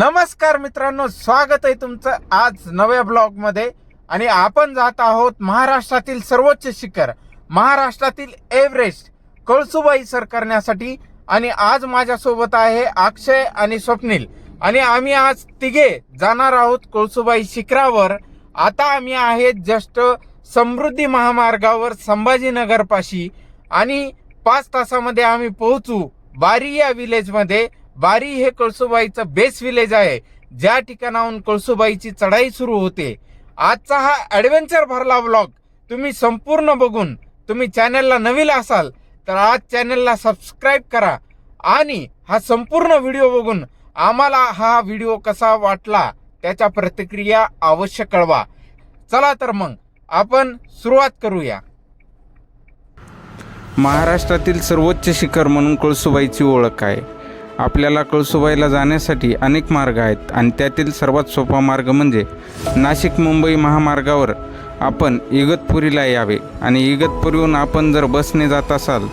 नमस्कार मित्रांनो स्वागत आहे तुमचं आज नव्या ब्लॉगमध्ये आणि आपण जात आहोत महाराष्ट्रातील सर्वोच्च शिखर महाराष्ट्रातील एव्हरेस्ट कळसुबाई सर करण्यासाठी. आणि आज माझ्यासोबत आहे अक्षय आणि स्वप्नील. आणि आम्ही आज तिघे जाणार आहोत कळसुबाई शिखरावर. आता आम्ही आहेत जस्ट समृद्धी महामार्गावर संभाजीनगरपाशी. आणि पाच तासामध्ये आम्ही पोहोचू बारी या मध्ये. बारी हे कळसुबाईचं बेस विलेज आहे. ज्या ठिकाणाहून कळसुबाईची चढाई सुरू होते. आजचा हा ॲडव्हेंचर भरला ब्लॉग तुम्ही संपूर्ण बघून तुम्ही चॅनलला नवीन असाल तर आज चॅनलला सबस्क्राईब करा. आणि हा संपूर्ण व्हिडिओ बघून आम्हाला हा व्हिडिओ कसा वाटला त्याच्या प्रतिक्रिया अवश्य कळवा. चला तर मग आपण सुरुवात करूया. महाराष्ट्रातील सर्वोच्च शिखर म्हणून कळसुबाईची ओळख आहे. आपल्याला कळसुबाईला जाण्यासाठी अनेक मार्ग आहेत आणि त्यातील सर्वात सोपा मार्ग म्हणजे नाशिक मुंबई महामार्गावर आपण इगतपुरीला यावे. आणि इगतपुरीहून आपण जर बसने जात असाल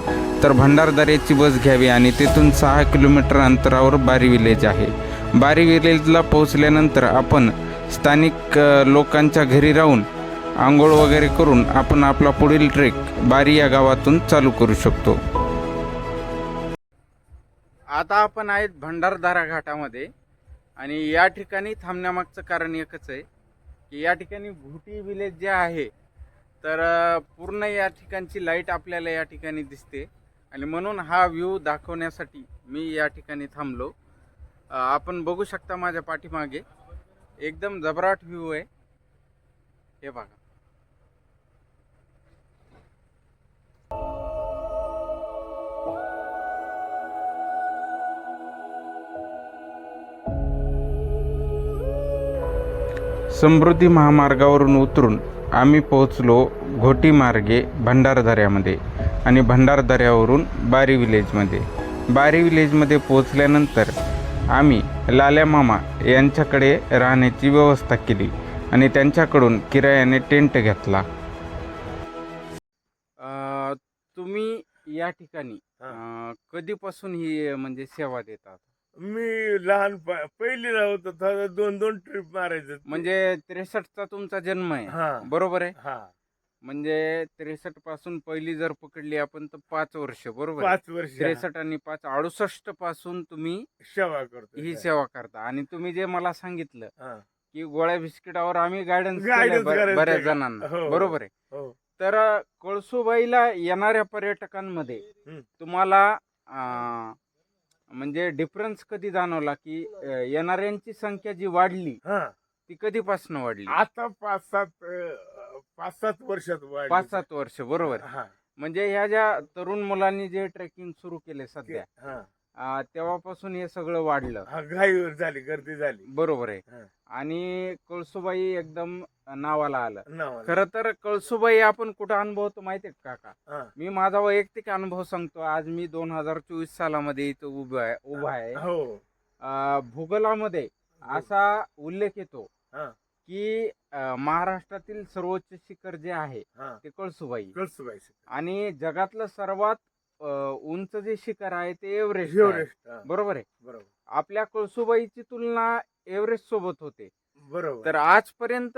तर भंडारदऱ्याची बस घ्यावी आणि तिथून सहा किलोमीटर अंतरावर बारी विलेज आहे. बारी विलेजला पोहोचल्यानंतर आपण स्थानिक लोकांच्या घरी राहून आंघोळ वगैरे करून आपण आपला पुढील ट्रेक बारी या गावातून चालू करू शकतो. आता आपण आहेत भंडारदारा घाटामध्ये आणि या ठिकाणी थांबण्यामागचं कारण एकच आहे की या ठिकाणी भुटी विलेज जे आहे तर पूर्ण या ठिकाणची लाइट आपल्याला या ठिकाणी दिसते. आणि म्हणून हा व्ह्यू दाखवण्यासाठी मी या ठिकाणी थांबलो. आपण बघू शकता माझ्या पाठीमागे. एकदम जबराट व्ह्यू आहे. हे बघा. समृद्धी महामार्गावरून उतरून आम्ही पोहोचलो घोटी मार्गे भंडारदऱ्यामध्ये आणि भंडारदऱ्यावरून बारी विलेजमध्ये. बारी विलेजमध्ये पोहोचल्यानंतर आम्ही लाल्या मामा यांच्याकडे राहण्याची व्यवस्था केली आणि त्यांच्याकडून किरायाने टेंट घेतला. तुम्ही या ठिकाणी. कधीपासून ही म्हणजे सेवा देतात? मी लहान प- पहिलीला होतो तेव्हा दोन दोन ट्रिप मारायचं. म्हणजे त्रेसष्टचा तुमचा जन्म आहे. बरोबर आहे? हा. म्हणजे त्रेसष्टपासून पहिली जर पकडली आपण तर पाच वर्ष बरोबर आहे? पाच वर्ष. त्रेसष्ट आणि पाच अडुसष्टपासून तुम्ही सेवा करतो ही सेवा करता. आणि तुम्ही जे मला सांगितलं हा. की गोळ्या बिस्किटावर आम्ही गायडन्स Guidance करायचं बऱ्याच का? जणांना. हो. बरोबर आहे? हो. तर अ, कळसुबाईला येणाऱ्या पर्यटकांमध्ये. तुम्हाला अ, म्हणजे डिफरन्स कधी जाणवला की येणाऱ्यांची संख्या जी वाढली हा. ती कधीपासून वाढली? आता पाच सात पाच सात वर्षात वाढली. पाच सात वर्ष बरोबर. हा. म्हणजे ह्या ज्या तरुण मुलांनी जे ट्रेकिंग सुरू केले सध्या हा. अ, तेव्हापासून हे सगळं वाढलं. हा घाईवर झाली गर्दी झाली. बरोबर आहे. हा. आणि कळसुबाई एकदम नावाला आलं. नावाला. खर तर कळसुबाई आपण कुठं अनुभवतो माहितीये का काका? हा. मी माझा वैयक्तिक अनुभव सांगतो. आज मी दोन हजार चोवीस सालामध्ये इथं उभा आहे उभा आहे. हो. अं, भूगोलामध्ये असा उल्लेख येतो हा. की अं, महाराष्ट्रातील सर्वोच्च शिखर जे आहे हा. ते कळसुबाई कळसुबाई आणि जगातलं सर्वात उंच जे शिखर आहे ते एव्हरेस्ट. एव्हरेस्ट. बरोबर आहे? बरोबर. आपल्या कळसुबाईची तुलना एव्हरेस्ट सोबत होते. बरोबर. तर आजपर्यंत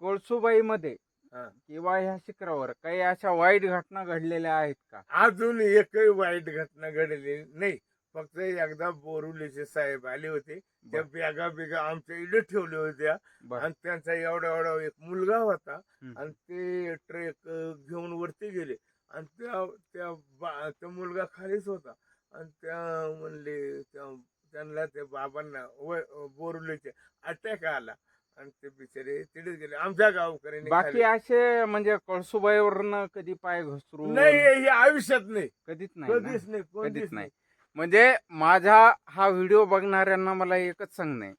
कळसुबाईमध्ये. किंवा ह्या शिखरावर काही अशा वाईट घटना घडलेल्या आहेत का? अजून एकही वाईट घटना घडली नाही. फक्त एकदा बोरुलीचे साहेब आले होते. त्या बॅगा बिगा आमच्या इकडे ठेवल्या होत्या. आणि त्यांचा एवढा एवढा एक मुलगा होता. आणि ते ट्रेक घेऊन वरती गेले. आणि त्या त्या बा- मुलगा खालीच होता. आणि त्या म्हणले त्या त्यांना त्या बाबांना व- बोरुलीचे अटॅक आला. आणि ते बिचारे तिथेच गेले. आमच्या गावकऱ्यांनी बाकी असे म्हणजे कळसुबाईवरनं कधी पाय घसरून नाही हे आयुष्यात नाही. कधीच नाही? कधीच नाही कधीच नाही. नाही. म्हणजे माझा हा व्हिडिओ बघणाऱ्यांना मला एकच सांगणं आहे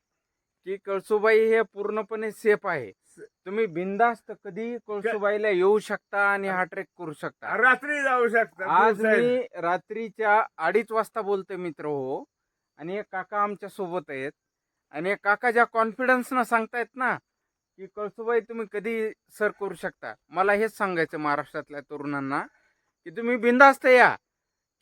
की कळसुबाई हे पूर्णपणे सेफ आहे. तुम्ही बिंदास्त कधी कळसुबाईला येऊ शकता आणि हा ट्रेक करू शकता. रात्री जाऊ शकता आज मी रात्रीच्या अडीच वाजता बोलतोय मित्र हो. आणि एक काका आमच्यासोबत आहेत. आणि एक काका ज्या कॉन्फिडन्सनं सांगतायत ना की कळसुबाई तुम्ही कधी सर करू शकता. मला हेच सांगायचं महाराष्ट्रातल्या तरुणांना की तुम्ही बिंदास्त या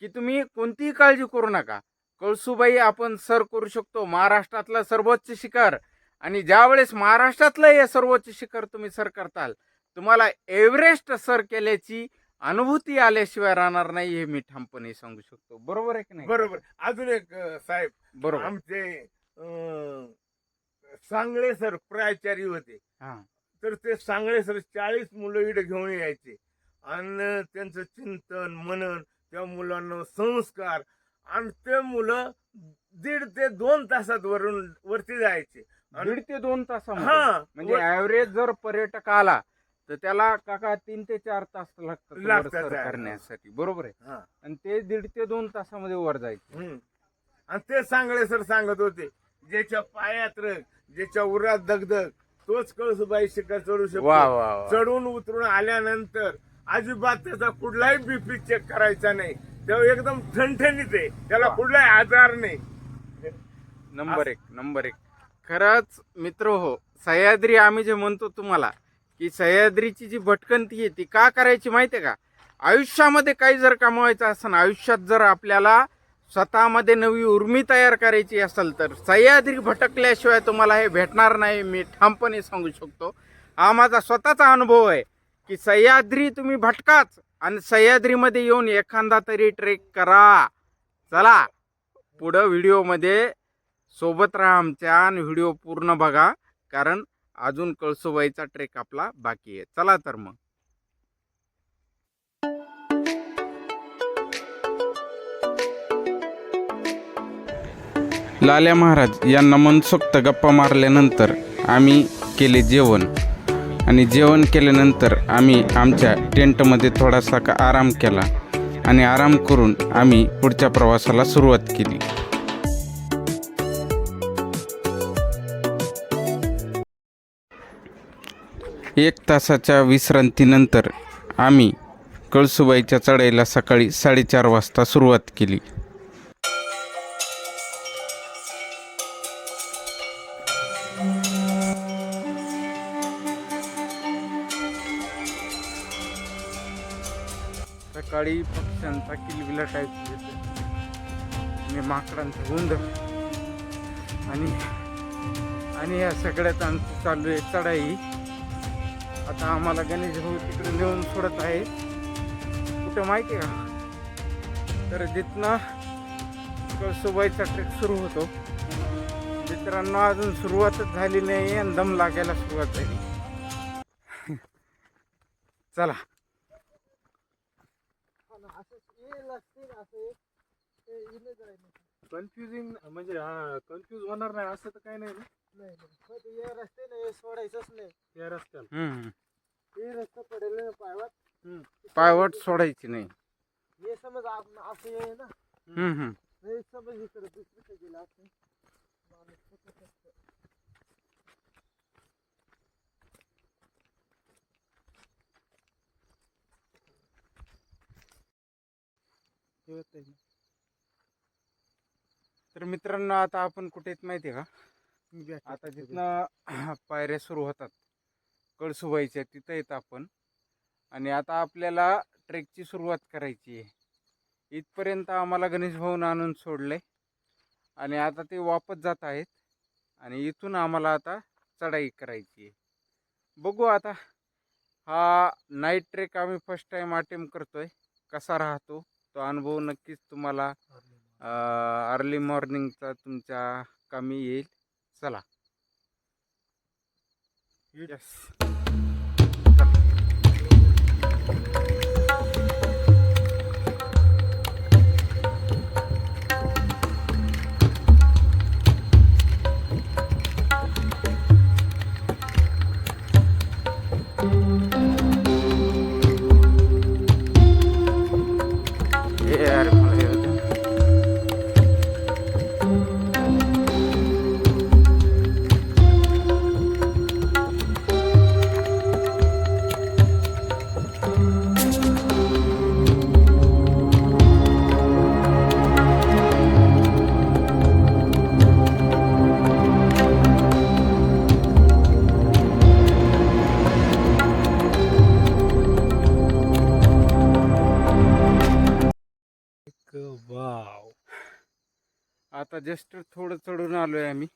की तुम्ही कोणतीही काळजी करू नका. कळसुबाई आपण सर करू शकतो. महाराष्ट्रातलं सर्वोच्च शिखर आणि ज्यावेळेस महाराष्ट्रातलं हे सर्वोच्च शिखर तुम्ही सर करताल तुम्हाला एव्हरेस्ट सर केल्याची अनुभूती आल्याशिवाय राहणार नाही हे मी ठामपणे सांगू शकतो. बरोबर आहे की नाही? बरोबर. अजून एक अं, साहेब बरोबर. आमचे अं, सांगळे सर प्राचार्य होते. हा. तर ते सांगळे सर चाळीस मुलं इकडे घेऊन यायचे. आणि त्यांचं चिंतन मनन त्या मुलांना संस्कार आणि ते मुलं दीड ते दोन तासात वरून वरती जायचे. दीड ते दोन तासामध्ये. हा म्हणजे ऍव्हरेज जर पर्यटक आला तर त्याला काका तीन ते चार तास लागतात वर लागतात, सर. करण्यासाठी. बरोबर आहे? हा. आणि ते दीड ते दोन तासामध्ये वर जायचे. हम्म. आणि ते सांगळे सर सांगत होते ज्याच्या पायात रग ज्याच्या उरात दगदग तोच कळसुबाई शिखर चढू वा शकतो. वा वा चढून उतरून आल्यानंतर अजिबात त्याचा कुठलाही बीपी चेक करायचा नाही. तेव्हा एकदम ठणठणीत आहे. त्याला वा. कुठलाही आजार नाही. नंबर एक नंबर एक. खरंच मित्र हो सह्याद्री आम्ही जे म्हणतो तुम्हाला की सह्याद्रीची जी भटकंती आहे ती का करायची माहिती आहे का? आयुष्यामध्ये काही जर कमवायचं असेल आयुष्यात जर आपल्याला स्वतःमध्ये नवी उर्मी तयार करायची असेल तर सह्याद्री भटकल्याशिवाय तुम्हाला हे भेटणार नाही मी ठामपणे सांगू शकतो. हा माझा स्वतःचा अनुभव आहे की सह्याद्री तुम्ही भटकाच आणि सह्याद्रीमध्ये येऊन एखादा तरी ट्रेक करा. चला पुढं व्हिडिओमध्ये सोबत राहा आमच्या आणि व्हिडिओ पूर्ण बघा कारण अजून कळसुबाईचा ट्रेक आपला बाकी आहे. चला तर मग. लाल्या महाराज यांना मनसोक्त गप्पा मारल्यानंतर आम्ही केले जेवण. आणि जेवण केल्यानंतर आम्ही आमच्या टेंटमध्ये थोडासा का आराम केला आणि आराम करून आम्ही पुढच्या प्रवासाला सुरुवात केली. एक तासाच्या विश्रांतीनंतर आम्ही कळसुबाईच्या चढाईला सकाळी साडेचार वाजता सुरुवात केली. सकाळी पक्ष्यांचा किलबिला टाईप येतो. आणि माकडांचा गोंधळ. आणि आणि या सगळ्यात आमचं चालू आहे चढाई. आता आम्हाला गणेश भाऊ तिकडे नेऊन सोडत आहे. कुठं माहिती आहे का? तर जिथनं कळसुबाईचा ट्रेक सुरू होतो. मित्रांनो अजून सुरुवातच झाली नाही आणि दम लागायला सुरुवात झाली. चला. असं कन्फ्युजिंग म्हणजे हा कन्फ्युज होणार नाही असं तर काही नाही ना या रस्ते नाही सोडायचंच नाही या रस्त्याला हम्म. हे रस्ता पडेल ना पायवाट पायवाट सोडायची नाही हे समज आप- असं आहे ना हम्म, हम्म. हे समज इकडे दुसरीकडे गेला असं माणूस कुठं असतं. हे होतंय ना. तर मित्रांनो आता आपण कुठे आहेत माहिती आहे का? आता. जिथनं पायऱ्या सुरू होतात कळसुबाईच्या तिथं येत आपण. आणि आता आपल्याला ट्रेकची सुरुवात करायची आहे. इथपर्यंत आम्हाला गणेश भाऊन आणून सोडले आणि आता ते वापस जात आहेत. आणि इथून आम्हाला आता चढाई करायची आहे. बघू आता हा नाईट ट्रेक आम्ही फर्स्ट टाइम अटेम्प्ट करतोय. कसा राहतो तो अनुभव नक्कीच तुम्हाला अर्ली मॉर्निंगचा तुमच्या कमी येईल. चला. येस जस्ट थोडं चढून आलो आहे आम्ही.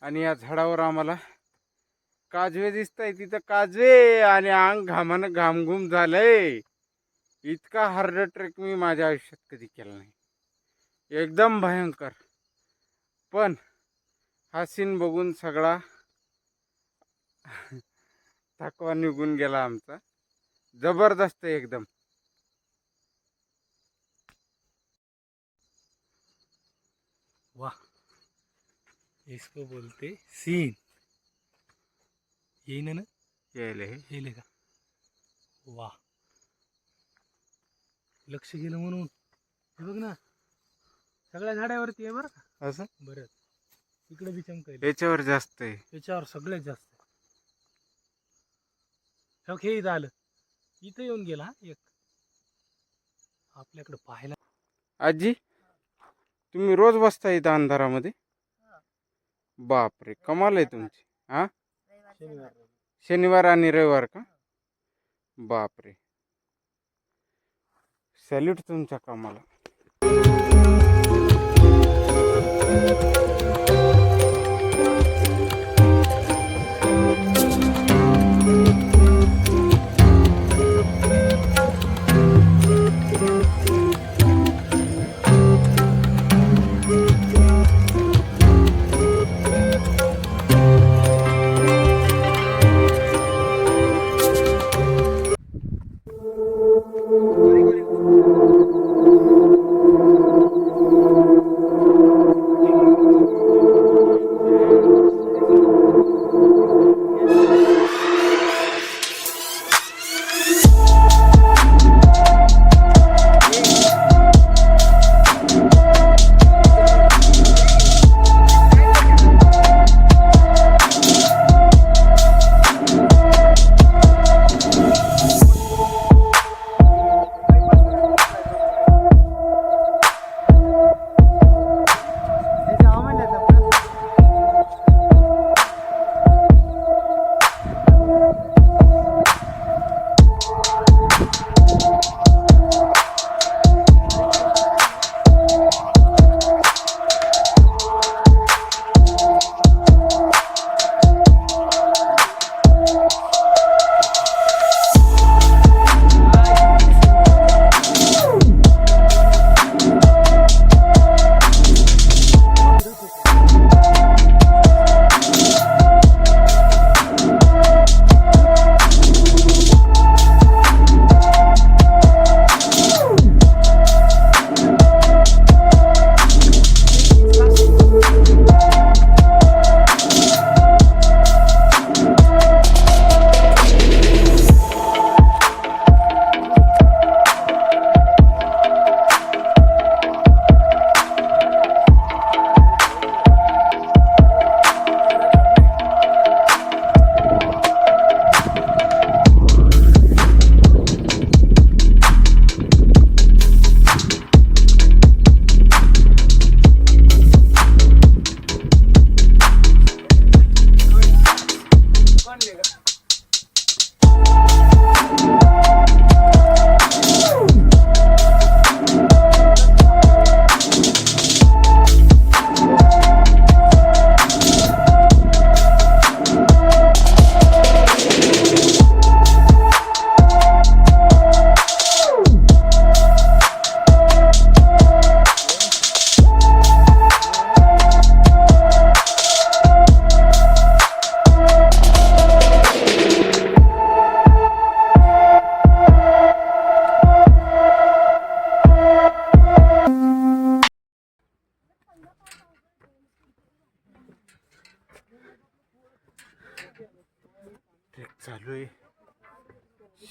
आणि या झाडावर आम्हाला काजवे दिसत आहे तिथं काजवे आणि अंग घामानं घामघूम झालंय. इतका हार्ड ट्रेक मी माझ्या आयुष्यात कधी केला नाही. एकदम भयंकर. पण हा सीन बघून सगळा थकवा निघून गेला आमचा. जबरदस्त आहे एकदम. इसको बोलते सीन। येईन ना यायला हे येईल का। वा लक्ष गेलं म्हणून हे। बघ ना। सगळ्या झाडावरती आहे बरं का? असं? बरं. इकडे बी चमकायला याच्यावर जास्त आहे. त्याच्यावर सगळ्यात जास्त हो हे इथं आलं. इथं येऊन गेला एक. आपल्याकडे पाहायला आजी तुम्ही रोज बसता इथं अंधारामध्ये? बापरे कमाल आहे तुमची हा? शनिवार. शनिवार आणि रविवार का? बापरे. सॅल्यूट तुमच्या कामाला.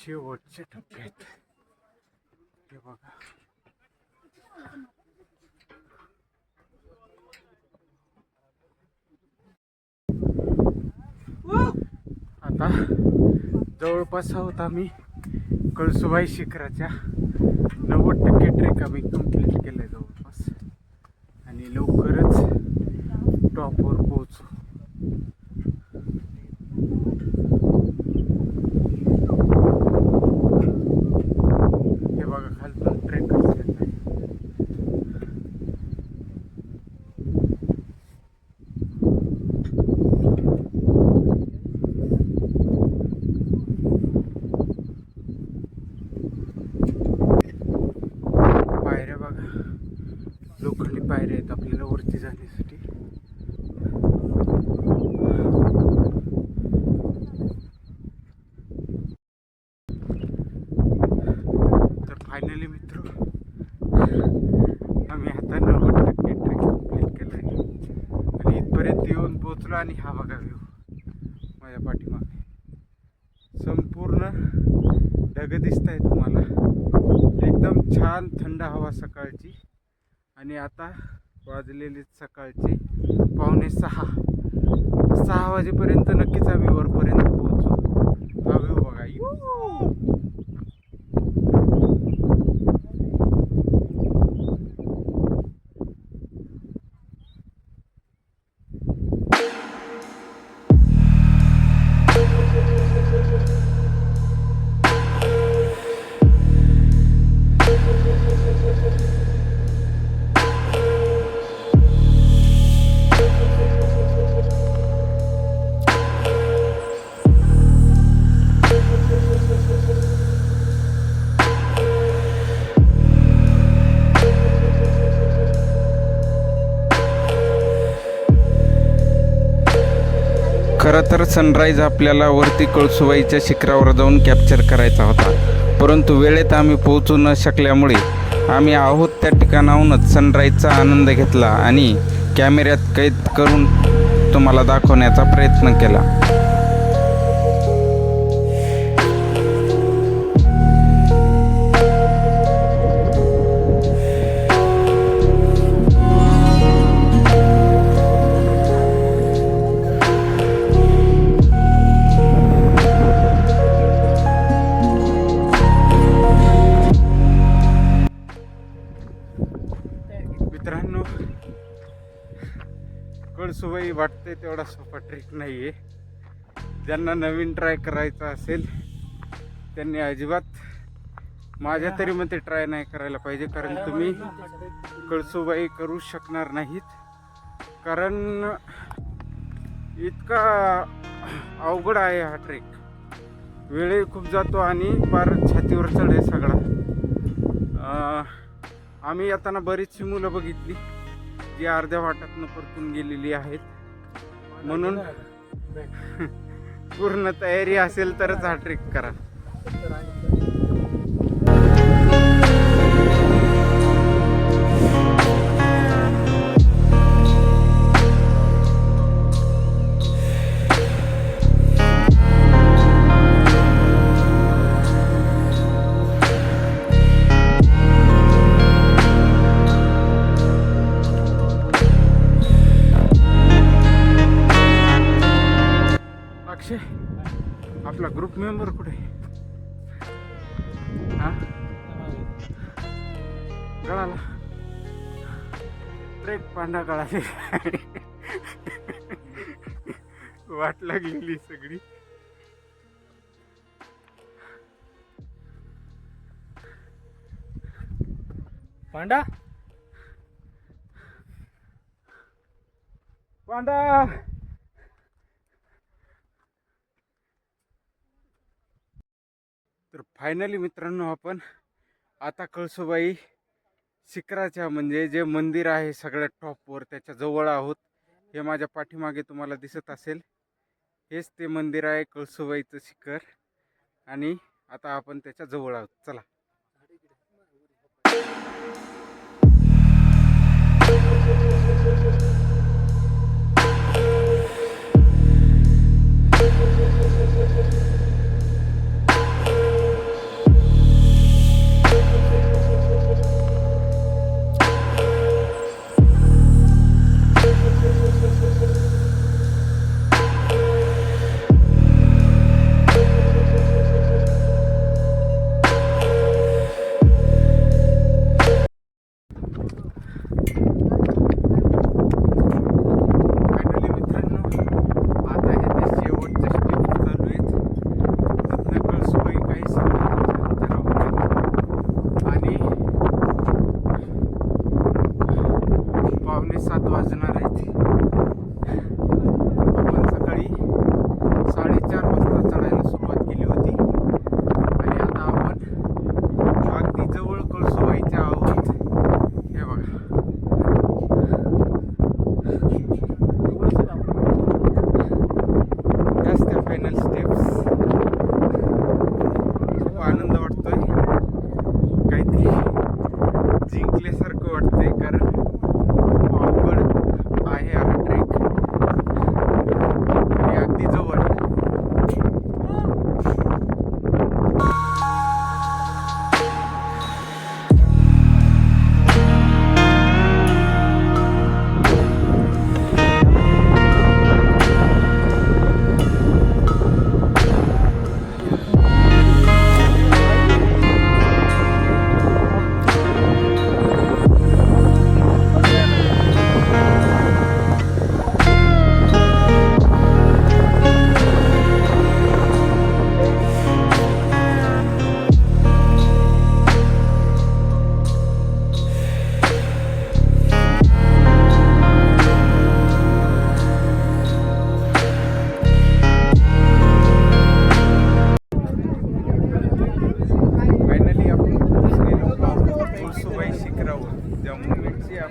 शेवटच्या टप्प्यात हे बघा. आता जवळपास आहोत आम्ही कळसुबाई शिखराच्या. नव्वद टक्के ट्रेक आम्ही कंप्लीट केलं जवळपास. आणि लवकरच टॉपवर पोहोच हे बघा खालतून ट्रेक कसं येत आहे वरती जाण्यासाठी तर फायनली मित्र आम्ही आता नव्वद टक्के ट्रेक कंप्लीट केलं आहे आणि इथपर्यंत येऊन पोचलो आणि हा बघा व्ह्यू माझ्या पाठीमागे. संपूर्ण ढग दिसत आहे तुम्हाला. एकदम छान थंड हवा सकाळची. आणि आता वाजलेली सकाळची पावणे सहा. सहा वाजेपर्यंत नक्कीच आम्ही वरपर्यंत पोहोचू. हा व्ह्यू बघा. खरं तर सनराईज आपल्याला वरती कळसुबाईच्या शिखरावर जाऊन कॅप्चर करायचा होता. परंतु वेळेत आम्ही पोहोचू न शकल्यामुळे आम्ही आहोत त्या ठिकाणाहूनच सनराईजचा आनंद घेतला आणि कॅमेऱ्यात कैद करून तुम्हाला दाखवण्याचा प्रयत्न केला. वाटते तेवढा सोपा ट्रेक नाही आहे ज्यांना नवीन ट्राय करायचा असेल त्यांनी अजिबात माझ्या तरी मते ट्राय नाही करायला पाहिजे कारण तुम्ही कळसुबाई करू शकणार नाहीत. कारण इतका अवघड आहे हा ट्रेक वेळही खूप जातो आणि फार छातीवर चढ आहे सगळा. आम्ही येताना बरीचशी मुलं बघितली जी अर्ध्या वाटातनं परतून गेलेली आहेत. म्हणून पूर्ण तयारी असेल तरच हा ट्रेक करा. मेंबर कुठे? कळाला गळाला. ट्रेक पांढा गळाले वाट लागलेली सगळी. पांडा? पांडा! तर फायनली मित्रांनो आपण आता कळसुबाई शिखराच्या म्हणजे जे मंदिर आहे सगळ्यात टॉपवर त्याच्याजवळ आहोत. हे माझ्या पाठीमागे तुम्हाला दिसत असेल. हेच ते मंदिर आहे कळसुबाईचं शिखर. आणि आता आपण त्याच्याजवळ आहोत. चला. वाजणार आहेत आपण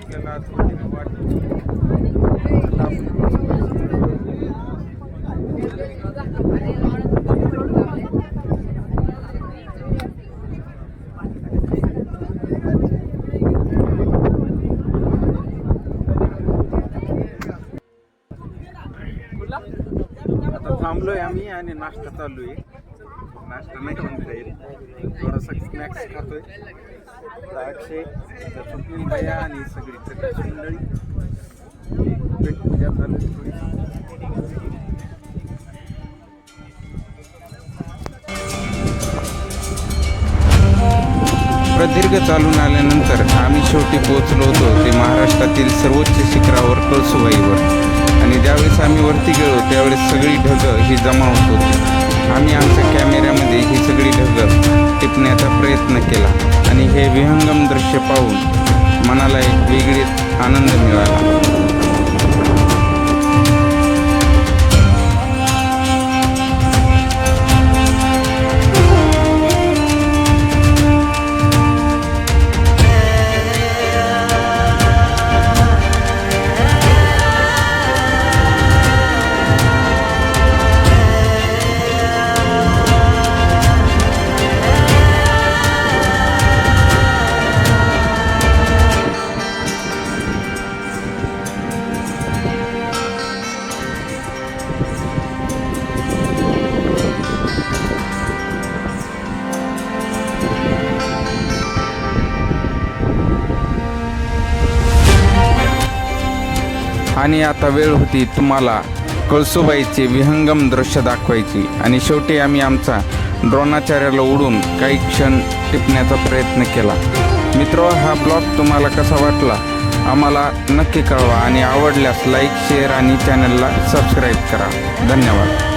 জেলা দক্ষিণ গুয়াহাটি थांबलोय आम्ही आणि नाश्ता चालू आहे नाश्ता नाही म्हणता येईल थोडासा स्नॅक्स खातोय द्राक्षे स्वप्नील भैया आणि सगळी सगळी मंडळी. पूजा चालू थोडी प्रदीर्घ चालून आल्यानंतर आम्ही शेवटी पोहोचलो होतो. ते महाराष्ट्रातील सर्वोच्च शिखरावर कळसुबाईवर. आणि ज्यावेळेस आम्ही वरती गेलो त्यावेळेस सगळी ढगं ही जमा होत होती. आम्ही आमच्या कॅमेऱ्यामध्ये ही सगळी ढगं टिपण्याचा प्रयत्न केला. आणि हे विहंगम दृश्य पाहून मनाला एक वेगळीच आनंद मिळाला. आणि आता वेळ होती तुम्हाला कळसुबाईचे विहंगम दृश्य दाखवायची. आणि शेवटी आम्ही आमचा द्रोणाचार्याला उडून काही क्षण टिपण्याचा प्रयत्न केला. मित्र हा ब्लॉग तुम्हाला कसा वाटला? आम्हाला नक्की कळवा आणि आवडल्यास लाईक शेअर आणि चॅनलला सबस्क्राईब करा. धन्यवाद.